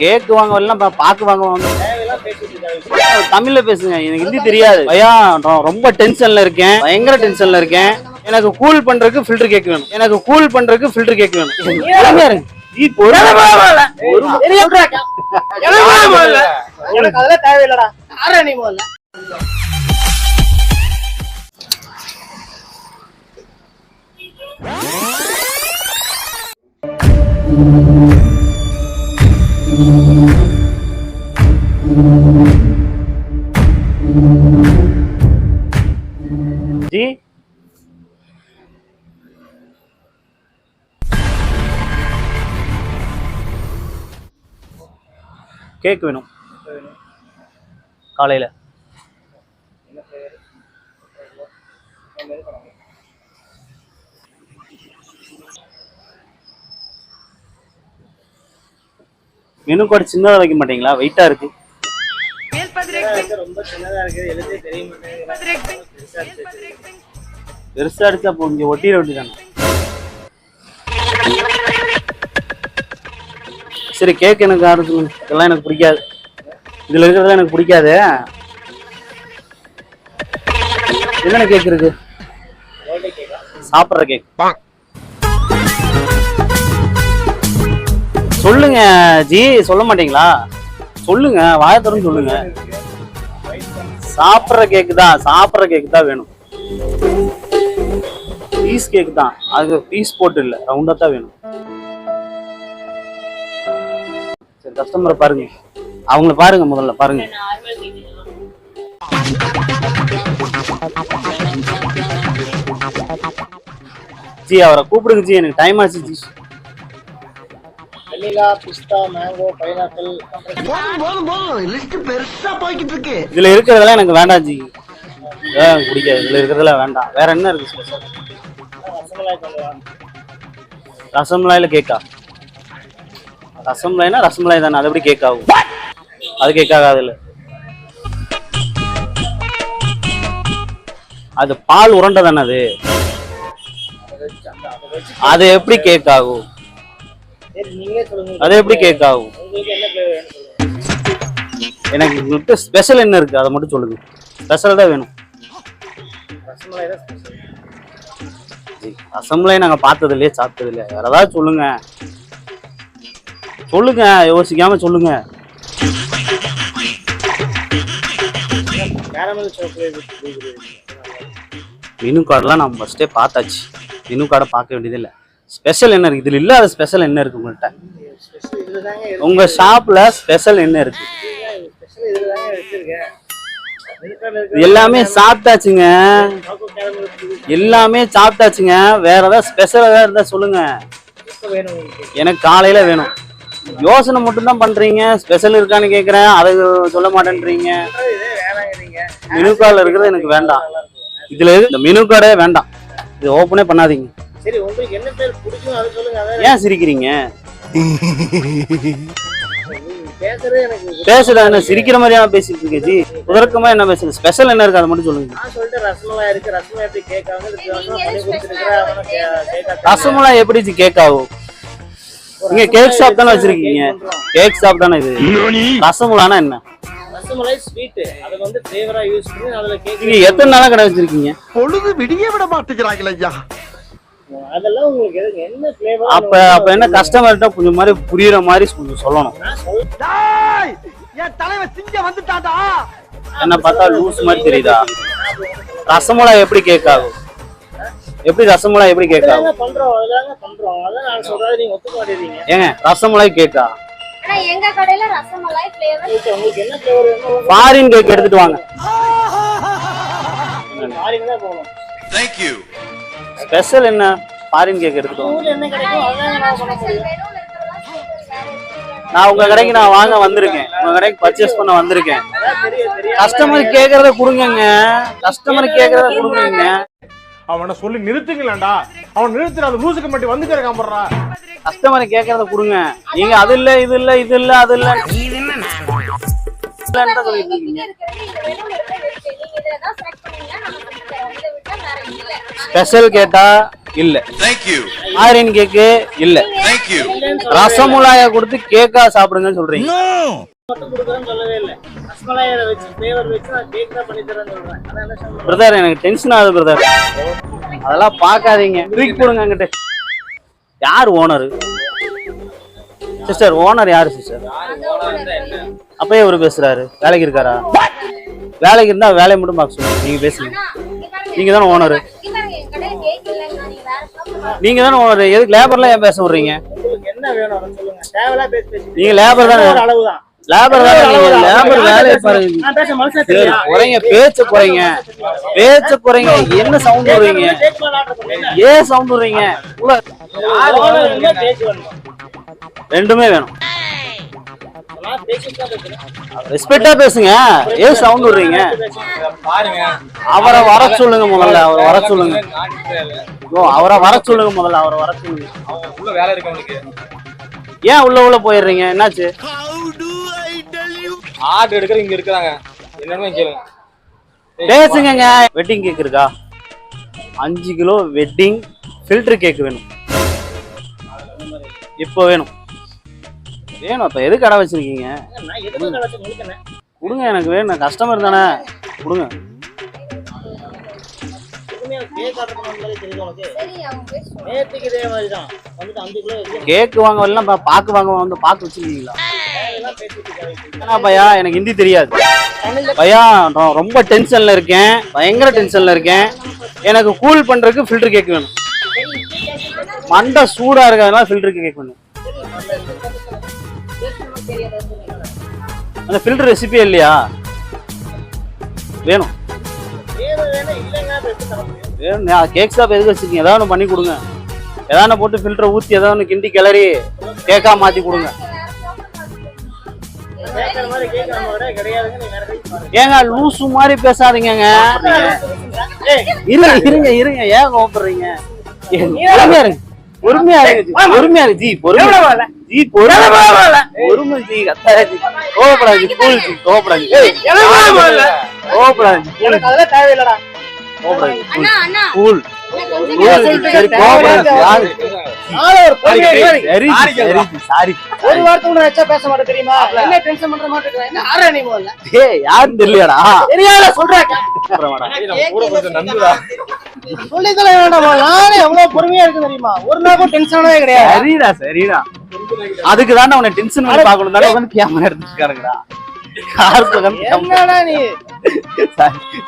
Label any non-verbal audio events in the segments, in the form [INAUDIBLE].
கேக்கு வாங்க வரலாம் பாக்கு வாங்க தமிழ்ல பேசுங்க எனக்கு ஹிந்தி தெரியாது. ஐயா ரொம்ப டென்ஷன்ல இருக்கேன். பயங்கர டென்ஷன்ல இருக்கேன். எனக்கு கூல் பண்றதுக்கு ஃபில்டர் கேக் வேணும். எனக்கு கூல் பண்றதுக்கு ஃபில்டர் கேக் வேணும். தேவையில்லடா. நீ முதல்ல ஜி கேக் வேணும் காலையில மெனு கார்டு சின்னதாக வைக்க மாட்டீங்களா? வெயிட்டா இருக்கு. ரொம்ப சின்னதா இருக்கு. எழுதே தெரிய மாட்டேங்குது பெருசா அடிச்சா அப்போ இங்க ஒட்டிட வேண்டியதானே சரி கேக் எனக்கு ஆர்டர் சொல்லுங்க. இதெல்லாம் எனக்கு பிடிக்காது. இதுல இருக்கிறதெல்லாம் எனக்கு பிடிக்காது. என்னென்ன கேக் இருக்கு? சாப்பிட்ற கேக் சொல்லுங்க ஜி. சொல்ல மாட்டீங்களா? சொல்லுங்க வாயை திறந்து சொல்லுங்க. சாப்பிட்ற கேக்கு தான் சாப்பிட்ற கேக்கு தான் வேணும். பீஸ் கேக் தான். அது பீஸ் போட்டு இல்லை ரவுண்டாக தான் வேணும். சரி கஸ்டமரை பாருங்க. அவங்கள பாருங்க முதல்ல பாருங்க. ஜி அவரை கூப்பிடுங்க ஜி. எனக்கு டைம் ஆச்சு ஜி. வெண்ணிலா பிஸ்தா மேங்கோ பைனாப்பிள் போதும் போதும் போதும். லிஸ்ட் பெருசா போய்கிட்டு இருக்கு. இதுல இருக்கிறதெல்லாம் எனக்கு வேண்டாம் ஜி. எனக்கு பிடிக்காது. இதுல இருக்கிறதெல்லாம் வேண்டாம். வேற என்ன இருக்கு ஸ்பெஷல் ரசமலாயில கேக்கா. ரசமலாய்னா ரசமலாய் தானே. அது எப்படி கேக் ஆகும்? அது கேக் ஆகாது இல்ல. அது பால் உருண்டை தானே அது? அது எப்படி கேக் ஆகும்? அது எப்படி கேக் ஆகும் எனக்கு உங்களுக்கு ஸ்பெஷல் என்ன இருக்கு? அதை மட்டும் சொல்லுங்க. ஸ்பெஷல் தான் வேணும். ரசமலாய் தான் ஸ்பெஷல் ரசமலாய் நாங்க பார்த்தது இல்லையே சாப்பிட்டது இல்லையா வேற ஏதாவது சொல்லுங்க. சொல்லுங்க யோசிக்காம சொல்லுங்க. கேரமல் சாக்லேட் மெனு கார்டெலாம் நான் ஃபஸ்ட்டே பார்த்தாச்சு. மெனு கார்டை பார்க்க வேண்டியது இல்லை ஸ்பெஷல் என்ன இருக்கு? இதில் இல்லாத ஸ்பெஷல் என்ன இருக்கு உங்கள்கிட்ட உங்கள் ஷாப்பில் உங்க ஷாப்ல ஸ்பெஷல் என்ன இருக்கு? இது எல்லாமே சாப்பிட்டாச்சுங்க. எல்லாமே சாப்பிட்டாச்சுங்க. வேற ஏதாவது ஸ்பெஷல் ஏதாவது இருந்தா சொல்லுங்க. எனக்கு காலையில வேணும். யோசனை மட்டும்தான் பண்றீங்க. ஸ்பெஷல் இருக்கான்னு கேக்குறேன். அதை சொல்ல மாட்டேன்றீங்க. மெனு கார்டில் இருக்கிறது எனக்கு வேண்டாம். இதுல இந்த மெனு கார்டே வேண்டாம். இது ஓப்பனே பண்ணாதீங்க. சரி உங்களுக்கு என்ன பேர் பிடிக்கும் அதை சொல்லுங்க அதான் ஏன் சிரிக்கிறீங்க? பேசுறது எனக்கு [LAUGHS] என்ன சிரிக்கிற மாதிரியான பேசிட்டு இருக்கே ஜி? உதரக்கமா என்ன பேசுறது ஸ்பெஷல் என்ன இருக்கு? அதை மட்டும் சொல்லுங்க. நான் சொல்லிட்டு ரசமலாய் இருக்கு. ரசமலாய் எப்படி கேட்காம இதுக்கு ரசம் பண்ணி கொடுத்துருக்கிறேன் அவனை கேட்க ரசமலாய் எப்படி ஜி கேக் ஆகும் நீங்க கேக் ஷாப் தானே வச்சிருக்கீங்க. கேக் ஷாப் தானே இது? ரசமலானா என்ன? ரசமலாய் ஸ்வீட் அதை வந்து ஃப்ளேவரா யூஸ் பண்ணி அதுல கேக் நீங்க எத்தனை நாளா கடை வச்சிருக்கீங்க? பொழுது விடிய விட மாட்டேங்கிறாங்களே ஐயா. அதெல்லாம் உங்களுக்கு எதுக்கு? என்ன ஃப்ளேவர் அப்ப அப்ப என்ன கஸ்டமர்கிட்ட கொஞ்சம் மாதிரி புரியுற மாதிரி கொஞ்சம் சொல்லணும். என் தலைவன் சிங்க வந்துட்டாடா என்ன பார்த்தா லூஸ் மாதிரி தெரியுதா? ரசமலாய் எப்படி கேக் ஆகும் எப்படி ரசமலாய் எப்படி கேக் ஆகும் பண்றோம் அதுதாங்க பண்றோம். அதான் நான் சொல்றது நீங்க ஒத்துக்க மாட்டேறீங்க ஏங்க ரசமலாய் கேக்கா ஆனா எங்க கடையில ரசமலாய் ஃபிளேவர் உங்களுக்கு என்ன ஃப்ளேவர் வேணும் ஃபாரின் கேக் எடுத்துட்டு வாங்க. மாறிங்க தான் போகணும். ஸ்பெஷல் என்ன? ஃபாரின் கேக் அதுதாங்க நான் உங்க கடைக்கு நான் வாங்க வந்திருக்கேன். உங்க கடைக்கு பர்ச்சேஸ் பண்ண வந்திருக்கேன். கஸ்டமர் கேக்குறத கொடுங்கங்க. கஸ்டமர் கேக்குறத கொடுங்க அவனை சொல்லி நிறுத்துங்களேன்டா. அவன் நிறுத்துற அது லூசுக்கு மட்டும் இருக்கான் போடுறா கஸ்டமர் கேக்குறத கொடுங்க. நீங்க அது இல்ல இது இல்ல இது இல்ல அது இல்ல. சொல்லிட்டு இருக்கீங்க. ஸ்பெஷல் கேட்டா இல்ல. ஆரியன் கேக்கு இல்ல. ரசமுலாய கொடுத்து கேக்கா சாப்பிடுங்கன்னு சொல்றீங்க. பிரதர் எனக்கு டென்ஷன் ஆகுது பிரதர் அதெல்லாம் பார்க்காதீங்க. தூக்கி போடுங்க அங்கிட்டு. யார் ஓனர் சிஸ்டர் ஓனர் யாரு சிஸ்டர் அப்பயே இவரு பேசுறாரு. வேலைக்கு இருக்காரா? வேலைக்கு இருந்தா வேலையை மட்டும் பார்க்க சொல்லுங்க. நீங்க பேசுங்க. நீங்க தானே ஓனர் நீங்க தானே எதுக்கு லேபர்லாம் ஏன் பேச விடுறீங்க? என்ன வேணும் நீங்க லேபர் தானே. அளவுதான். லேபர் லேபர் வேலையை பாருங்க. குறைங்க பேச்ச குறைங்க. பேச்ச குறைங்க. என்ன சவுண்ட் விடுறீங்க ஏன் சவுண்ட் விடுறீங்க ரெண்டுமே வேணும். ரெஸ்பெக்டா பேசுங்க. ஏன் சவுண்ட் விடுறீங்க? அவரை வர சொல்லுங்க முதல்ல அவரை வர சொல்லுங்க. ஓ அவரை வர சொல்லுங்க முதல்ல அவரை வர சொல்லுங்க. உள்ள வேலை இருக்கு ஏன் உள்ள உள்ள போயிடுறீங்க? என்னாச்சு? ஆர்டர் எடுக்கிற இங்க இருக்கிறாங்க. என்னன்னு கேளுங்க. பேசுங்கங்க. வெட்டிங் கேக் இருக்கா? அஞ்சு கிலோ வெட்டிங் ஃபில்டர் கேக் வேணும். இப்போ வேணும். வேணும் இப்போ எது கடை வச்சிருக்கீங்க? கொடுங்க எனக்கு வேணும். கஸ்டமர் தானே. கொடுங்க. கேக்கு கேக் வாங்க வரலாம் பாக்கு வாங்க வந்து பாக்கு வச்சிருக்கீங்களா? பையா எனக்கு ஹிந்தி தெரியாது. பையா ரொம்ப டென்ஷன்ல இருக்கேன். பயங்கர டென்ஷன்ல இருக்கேன். எனக்கு கூல் பண்றதுக்கு ஃபில்டர் கேக் வேணும். மண்டை சூடா இருக்கிறதுனால ஃபில்டர் கேக் வேணும். அந்த ஃபில்டர் ரெசிபியே இல்லையா? வேணும். வேணும் கேக் ஷாப் எதுக்கு வச்சிருக்கீங்க? ஏதாவது ஒன்று பண்ணி கொடுங்க. ஏதாவது போட்டு ஃபில்டரை ஊற்றி ஏதாவது ஒன்று கிண்டி கிளறி கேக்கா மாற்றி கொடுங்க. ஏங்க லூசு மாதிரி பேசாதீங்கங்க. ஏய், இருங்க இருங்க இருங்க. ஏன் கோபப்படுறீங்க இருங்க. பொறுமையா இருங்க ஜி. பொறுமையா இருக்கு ஜி. பொறுமையா ஜி பொறுமையா பொறுமை ஜி. கத்தாத ஜி. கோவப்படாது ஜி. கூல் ஜி. கோவப்படாது கோவப்படாது கூல் அதெல்லாம் தேவையில்லடா. கோவப்படாது இருக்கா? சொல்றேன் நானே எவ்வளவு பொறுமையா இருக்கு தெரியுமா? ஒரு நாள் கூட டென்ஷனாவே கிடையாது. சரிடா சரிடா. அதுக்கு தானே உன்னை டென்ஷன் பண்ணி பார்க்கணும் தானே வந்து கேமரா எடுத்துட்டு இருக்காருங்கடா. கார் பக்கம் என்னடா நீ?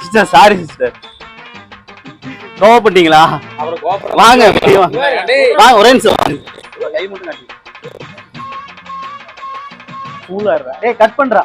சிஸ்டர் சாரி சிஸ்டர் கோவப்பட்டீங்களா? வாங்க வாங்க. ஒரே நிமிஷம். வாங்க. கை மட்டும் காட்டு. கூலா டேய் கட் பண்றா.